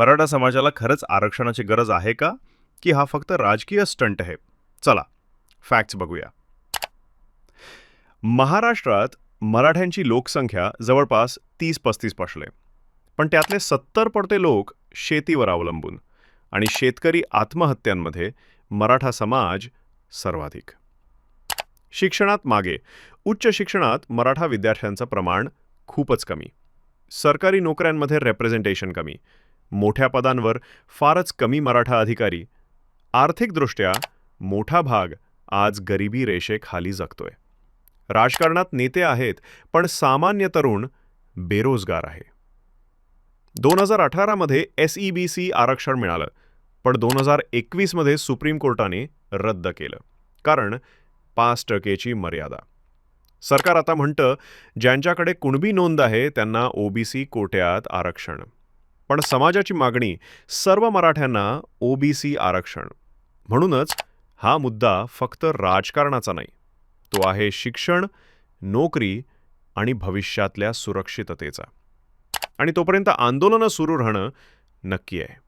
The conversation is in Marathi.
मराठा समाजाला खरंच आरक्षणाची गरज आहे का? की हा फक्त राजकीय स्टंट आहे? चला फॅक्ट्स बघूया. महाराष्ट्रात मराठ्यांची लोकसंख्या जवळपास तीस पस्तीस पसले पण त्यातले सत्तर पडते लोक शेतीवर अवलंबून आणि शेतकरी आत्महत्यांमध्ये मराठा समाज सर्वाधिक. शिक्षणात मागे उच्च शिक्षणात मराठा विद्यार्थ्यांचं प्रमाण खूपच कमी. सरकारी नोकऱ्यांमध्ये रेप्रेझेंटेशन कमी. मोठ्या पदांवर फारच कमी मराठा अधिकारी. आर्थिकदृष्ट्या मोठा भाग आज गरिबी रेषेखाली जगतोय. राजकारणात नेते आहेत पण सामान्य तरुण बेरोजगार आहे. दोन हजार अठरामध्ये एस ई बी सी आरक्षण मिळालं पण दोन हजार एकवीसमध्ये सुप्रीम कोर्टाने रद्द केलं कारण पाच टक्केची मर्यादा. सरकार आता म्हणतं ज्यांच्याकडे कुणबी नोंद आहे त्यांना ओबीसी कोट्यात आरक्षण. पण समाजाची मागणी सर्व मराठ्यांना ओबीसी आरक्षण. म्हणूनच हा मुद्दा फक्त राजकारणाचा नाही तो आहे शिक्षण नोकरी आणि भविष्यातल्या सुरक्षिततेचा. आणि तोपर्यंत आंदोलनं सुरू राहणं नक्की आहे.